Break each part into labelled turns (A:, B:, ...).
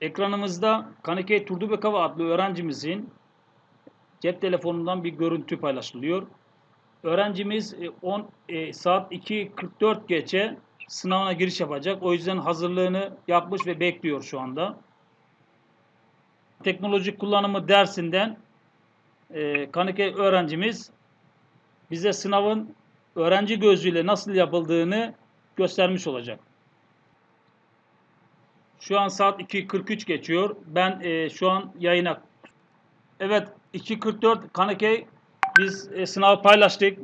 A: Ekranımızda Kanike Turdubekava adlı öğrencimizin cep telefonundan bir görüntü paylaşılıyor. Öğrencimiz e, 10 e, saat 2.44 geçe sınavına giriş yapacak. O yüzden hazırlığını yapmış ve bekliyor şu anda. Teknolojik kullanımı dersinden e, Kanike öğrencimiz bize sınavın öğrenci gözüyle nasıl yapıldığını göstermiş olacak. Şu an saat 2.43 geçiyor. Ben e, şu an yayına... Evet 2.44 Kaneke biz e, sınavı paylaştık.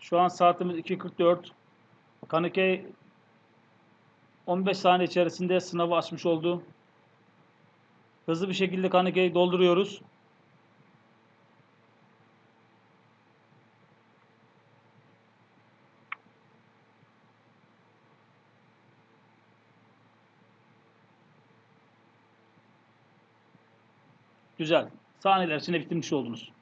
A: Şu an saatimiz 2.44. Kaneke 15 saniye içerisinde sınavı açmış oldu. Hızlı bir şekilde Kaneke'yi dolduruyoruz. Güzel. Saniyeler içinde bitirmiş oldunuz.